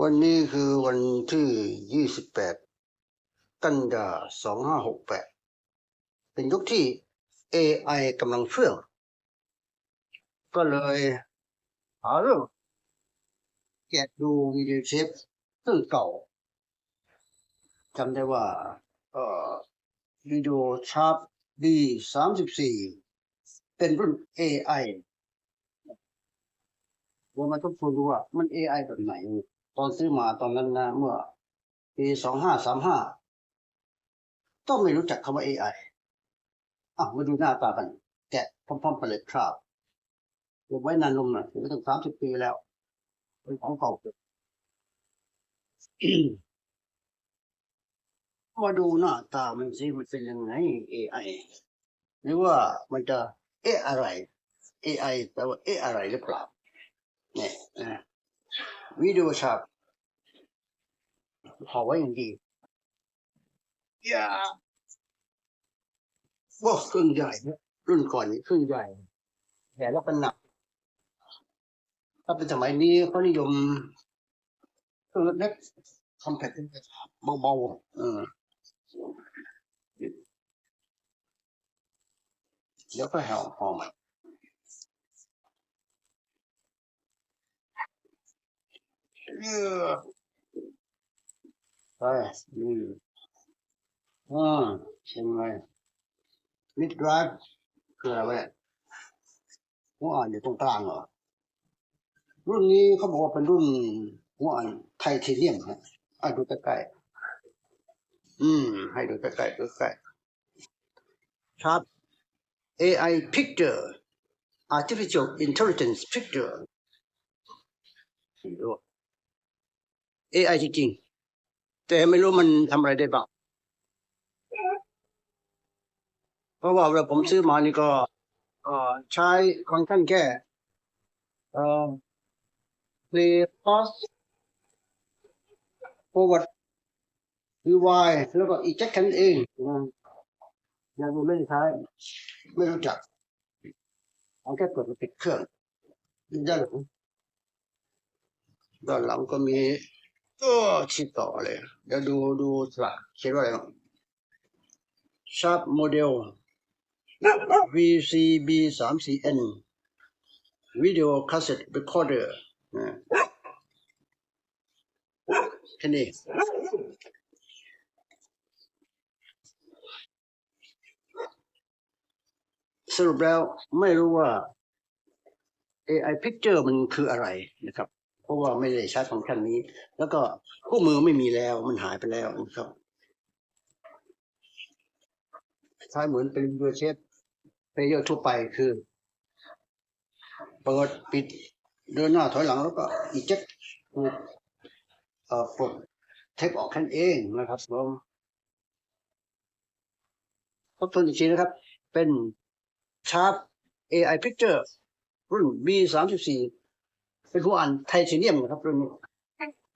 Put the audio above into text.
วันนี้คือวันที่ยี่สิบแปดกันยาสองห้าหกแปดเป็นยุคที่ AI กำลังเฟื่อง ก็เลยหาเรื่องแกะดูวิดีโอเชฟซึ่งเก่าจำได้ว่าเอ่อวิดีโอชาร์ป B สามสิบสี่เป็นรุ่น AI ว่ามันต้องทวนดูว่ามัน AI แบบไหน ตอนซื้อมาตอนนั้นนะเมื่อปีสองห้าสามห้าต้องไม่รู้จักคำว่า AI อะมาดูหน้าตากัน แกะพร้อมๆกันเลยครับเก็บไว้นานนมนะถือว่าตั้งสามสิบปีแล้วเป็นของเก่าเก็บมาดูหน้าตามันสิมันเป็นยังไง AI หรือว่ามันจะเอะอะไร AI แปลว่าเอะอะไรหรือเปล่าเนี่ยนะ วิดีโอฉากขอไว้อย่างดีอย่าว้าเครื่องใหญ่นะรุ่นก่อนนี่เครื่องใหญ่แผ่แล้วเป็นหนัก ถ้าเป็นสมัยนี้เขานิยมเครื่องเล็กคอมแพคเบาๆเออเดี๋ยวก็ห่อห่อใหม่เออ ไปอืมอ่าใช่ไหมมิดไดรฟ์คืออะไรวะเนี่ยหัวอ่อนอยู่ตรงกลางเหรอ รุ่นนี้เขาบอกว่าเป็นรุ่นหัวอ่อนไทเทเนียมฮะอะดูใกล้ๆอืม ให้ดูใกล้ๆดูใกล้ๆชาร์ป AI picture artificial intelligence picture ดู AI จริงๆ แต่ไม่รู้มันทำอะไรได้บ้างเพราะว่าเวลาผมซื้อมานี่ก็ใช้คอนข้างแค่เอ่อ play pause forward rewind แล้วก็ eject แค่นั้นเองนยังไม่ได้ใช้ไม่รู้จักเอาแค่เปิดมาปิดเครื่องด้านหลังด้านหลังก็มี ก็ชิดต่อเลย เดี๋ยวดูดูสลักเขียนว่าอะไรบ้าง Sharp Model VCB 3 4 N Video Cassette Recorder นะแค่นี้สรุปแล้วไม่รู้ว่า AI Picture มันคืออะไรนะครับ เพราะว่าไม่ได้ใช้ฟังก์ชันนี้ แล้วก็คู่มือไม่มีแล้วมันหายไปแล้วนะครับใช้เหมือนเป็นวิดีเชฟเพย์เยอร์ทั่วไปคือเปิดปิดเดินหน้าถอยหลังแล้วก็อีเจ็คถูกปลดเทปออกกันเองนะครับผมทบทวนอีกทีนะครับ เป็น Sharp AI Picture รุ่น B34 别管，他也去念吧。他不是念。